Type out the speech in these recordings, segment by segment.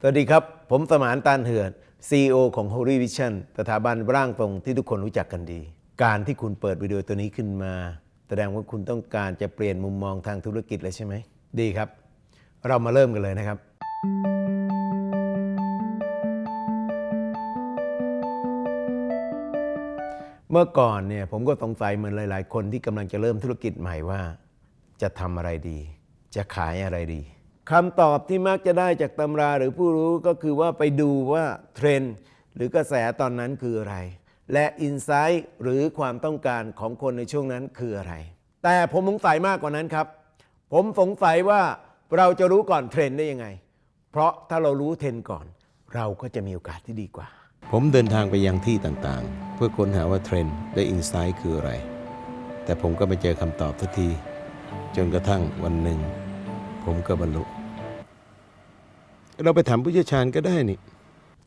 สวัสดีครับ ผมสมานตานเหือด CEO ของ Holy Vision สถาบันร่างทรงที่ทุกคนรู้จักกันดี การที่คุณเปิดวิดีโอตัวนี้ขึ้นมา แสดงว่าคุณต้องการจะเปลี่ยนมุมมองทางธุรกิจเลยใช่ไหม ดีครับ เรามาเริ่มกันเลยนะครับ เมื่อก่อนเนี่ยผมก็สงสัยเหมือนหลาย ๆ คนที่กำลังจะเริ่มธุรกิจใหม่ว่า จะทำอะไรดี จะขายอะไรดี คำตอบที่มักจะได้จากตำราหรือผู้รู้ก็คือว่าไปดูว่าเทรนด์หรือกระแสตอนนั้นคืออะไร และอินไซต์หรือความต้องการของคนในช่วงนั้นคืออะไร แต่ผมสงสัยมากกว่านั้นครับ ผมสงสัยว่าเราจะรู้ก่อนเทรนด์ได้ยังไง เพราะถ้าเรารู้เทรนด์ก่อน เราก็จะมีโอกาสที่ดีกว่า ผมเดินทางไปยังที่ต่างๆ เพื่อค้นหาว่าเทรนด์และอินไซต์คืออะไร แต่ผมก็ไม่เจอคำตอบสักที จนกระทั่งวันหนึ่ง ผมก็บรรลุ เราไปถามผู้เชี่ยวชาญก็ได้นี่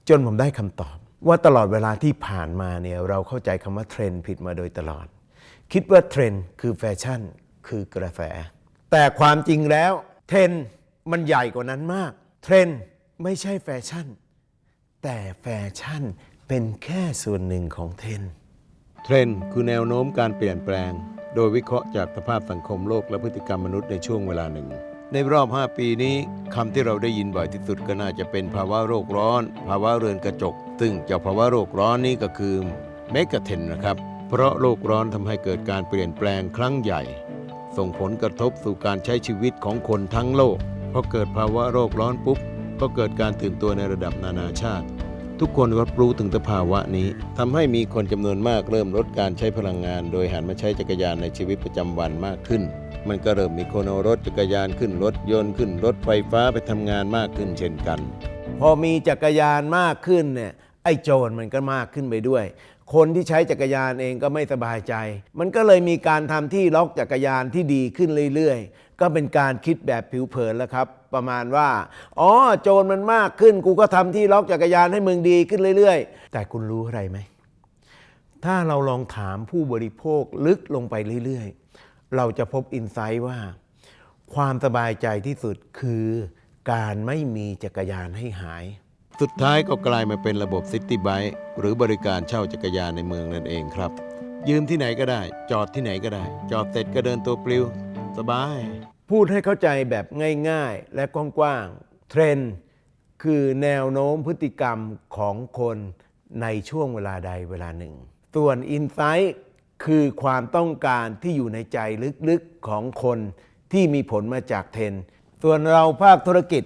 จนผมได้คำตอบ ว่าตลอดเวลาที่ผ่านมาเนี่ยเราเข้าใจคำว่าเทรนด์ผิดมาโดยตลอด คิดว่าเทรนด์คือแฟชั่นคือกระแส แต่ความจริงแล้วเทรนด์มันใหญ่กว่านั้นมาก เทรนด์ไม่ใช่แฟชั่น แต่แฟชั่นเป็นแค่ส่วนหนึ่งของเทรนด์เทรนด์คือแนวโน้มการเปลี่ยนแปลง โดยวิเคราะห์จากสภาพสังคมโลกและพฤติกรรมมนุษย์ในช่วงเวลาหนึ่ง ในรอบ 5 ปีนี้คำที่เราได้ยินบ่อยที่สุดก็น่าจะเป็นภาวะโรคร้อน ภาวะเรือนกระจก ซึ่งเจ้าภาวะโรคร้อนนี้ก็คือเมกะเทนนะครับ เพราะโลกร้อนทำให้เกิดการเปลี่ยนแปลงครั้งใหญ่ ส่งผลกระทบสู่การใช้ชีวิตของคนทั้งโลกพอเกิดภาวะโรคร้อนปุ๊บก็เกิดการตื่นตัวในระดับนานาชาติ ทุกคนรับรู้ถึงสภาวะนี้ทำให้มีคนจำนวนมากเริ่มลดการใช้พลังงาน โดยหันมาใช้จักรยานในชีวิตประจำวันมากขึ้น มันก็เริ่มมีคนเอารถจักรยานขึ้นรถยนต์ขึ้นรถไฟฟ้าไปทำงานมากขึ้นเช่นกัน พอมีจักรยานมากขึ้นเนี่ยไอ้โจรมันก็มากขึ้นไปด้วย คนที่ใช้จักรยานเองก็ไม่สบายใจ มันก็เลยมีการทำที่ล็อกจักรยานที่ดีขึ้นเรื่อยๆ ก็เป็นการคิดแบบผิวเผินแล้วครับ ประมาณว่า อ๋อ โจรมันมากขึ้น กูก็ทำที่ล็อกจักรยานให้มึงดีขึ้นเรื่อย ๆ แต่คุณรู้อะไรไหม ถ้าเราลองถามผู้บริโภคลึกลงไปเรื่อย ๆ เราจะพบอินไซต์ว่า ความสบายใจที่สุดคือการไม่มีจักรยานให้หาย สุดท้ายก็กลายมาเป็นระบบซิตี้ไบค์หรือบริการเช่าจักรยานในเมืองนั่นเองครับ ยืมที่ไหนก็ได้ จอดที่ไหนก็ได้ จอดเสร็จก็เดินตัวปลิว สบาย พูดให้เข้าใจแบบง่ายๆ และกว้างๆ เทรนด์คือแนวโน้มพฤติกรรมของคนในช่วงเวลาใดเวลาหนึ่ง ส่วนอินไซต์คือความต้องการที่อยู่ในใจลึกๆของคนที่มีผลมาจากเทรนด์ส่วนเราภาคธุรกิจ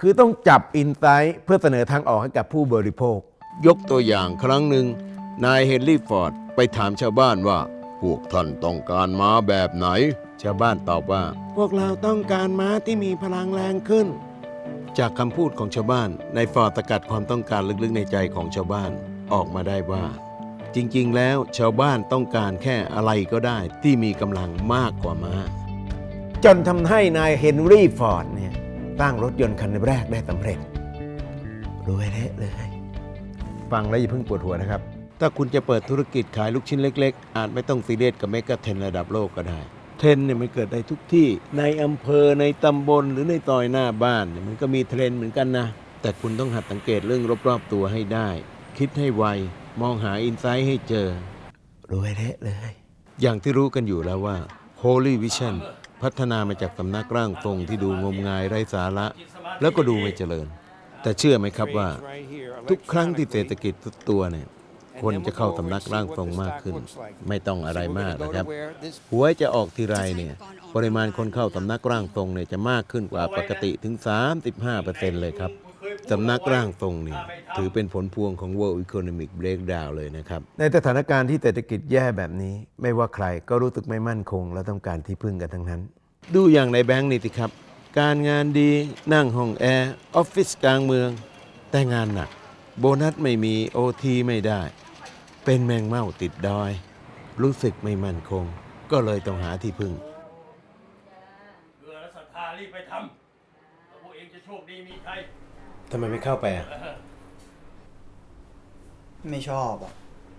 คือต้องจับอินไซต์เพื่อเสนอทางออกให้กับผู้บริโภค ยกตัวอย่างครั้งหนึ่งนายเฮนรี่ฟอร์ดไปถามชาวบ้านว่า พวกท่านต้องการม้าแบบไหน ชาวบ้านตอบว่า พวกเราต้องการม้าที่มีพลังแรงขึ้น จากคำพูดของชาวบ้านนายฟอร์ดสกัดความต้องการลึกๆในใจของชาวบ้านออกมาได้ว่า จริงๆ แล้วชาวบ้านต้องการแค่อะไรก็ได้ที่มีกำลังมากกว่าม้า จนทำให้นายเฮนรี่ฟอร์ดเนี่ยตั้งรถยนต์คันแรกได้สำเร็จรวยเละเลย ฟังแล้วอย่าเพิ่งปวดหัวนะครับ ถ้าคุณจะเปิดธุรกิจขายลูกชิ้นเล็ก ๆ อาจไม่ต้องซีเรียสกับเมกะเทรนด์ระดับโลกก็ได้ เทรนด์เนี่ยมันเกิดได้ทุกที่ในอำเภอในตำบลหรือในซอยหน้าบ้านเนี่ยมันก็มีเทรนด์เหมือนกันนะ แต่คุณต้องหัดสังเกตเรื่องรอบๆตัวให้ได้ คิดให้ไว มองหาอินไซต์ให้เจอรวยเละเลย อย่างที่รู้กันอยู่แล้วว่า Holy Vision พัฒนามาจากสำนักร่างทรงที่ดูงมงายไร้สาระ แล้วก็ดูไม่เจริญ แต่เชื่อไหมครับว่า ทุกครั้งที่เศรษฐกิจทุกตัวเนี่ย คนจะเข้าสำนักร่างทรงมากขึ้น ไม่ต้องอะไรมากนะครับหวยจะออกทีไรเนี่ยปริมาณคนเข้าสำนักร่างทรงเนี่ยจะมากขึ้นกว่าปกติถึง 35%เลยครับสำนักร่างทรงเนี่ยถือเป็นผลพวงของ World Economic Breakdown เลยนะครับ ในสถานการณ์ที่เศรษฐกิจแย่แบบนี้ ไม่ว่าใครก็รู้สึกไม่มั่นคง และต้องการที่พึ่งกันทั้งนั้น ดูอย่างในแบงค์นี่สิครับ การงานดีนั่งห้องแอร์ออฟฟิศกลางเมือง แต่งานหนัก โบนัสไม่มีโอทีไม่ได้ เป็นแมงเม่าติดดอย รู้สึกไม่มั่นคง ก็เลยต้องหาที่พึ่งเพื่อและศรัทธารีบไปทำแล้วพวกเองจะโชคดีมีชัยทำไมไม่เข้าไปอะ ไม่ชอบอะ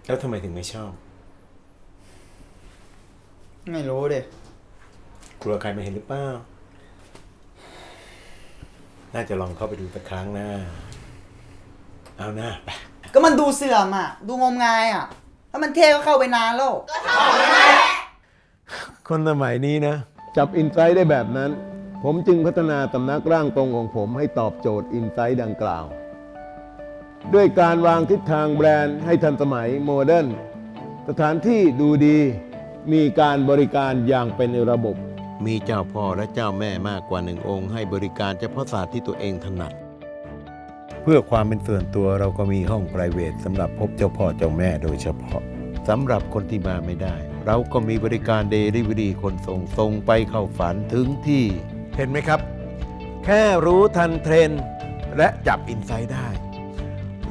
แล้วทำไมถึงไม่ชอบ ไม่รู้ดิกลัวใครมาเห็นหรือเปล่า น่าจะลองเข้าไปดูสักครั้งนะ เอาหน้าไป ก็มันดูเสื่อมอะ ดูงมงายอะ ถ้ามันเท่ก็เข้าไปนานแล้ว คนสมัยนี้นะ จับอินไซต์ได้แบบนั้น ผมจึงพัฒนาสำนักร่างตรงของผมให้ตอบโจทย์อินไซต์ดังกล่าว ด้วยการวางทิศทางแบรนด์ให้ทันสมัยโมเดิร์นสถานที่ดูดีมีการบริการอย่างเป็นระบบ มีเจ้าพ่อและเจ้าแม่มากกว่าหนึ่งองค์ ให้บริการเฉพาะศาสตร์ที่ตัวเองถนัดเพื่อความเป็นส่วนตัวเราก็มีห้อง p r i v a t สำหรับพบเจ้าพ่อเจ้าแม่โดยเฉพาะสำหรับคนที่มาไม่ได้ เราก็มีบริการเดลิเวอรี่คนส่งส่งไปเข้าฝันถึงที่ เห็นไหมครับ แค่รู้ทันเทรนด์และจับอินไซด์ได้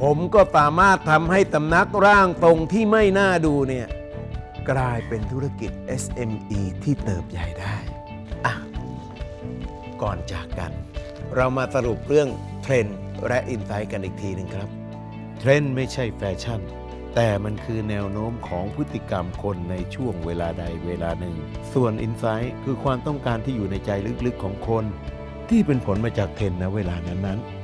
ผมก็สามารถทำให้ตำนักร่างตรงที่ไม่น่าดูเนี่ย กลายเป็นธุรกิจ SME ที่เติบใหญ่ได้อะก่อนจากกัน เรามาสรุปเรื่องเทรนด์ และอินไซต์กันอีกทีหนึ่งครับ เทรนด์ไม่ใช่แฟชั่น แต่มันคือแนวโน้มของพฤติกรรมคนในช่วงเวลาใดเวลาหนึ่ง ส่วนอินไซต์คือความต้องการที่อยู่ในใจลึกๆของคน ที่เป็นผลมาจากเทรนด์ณเวลานั้นๆ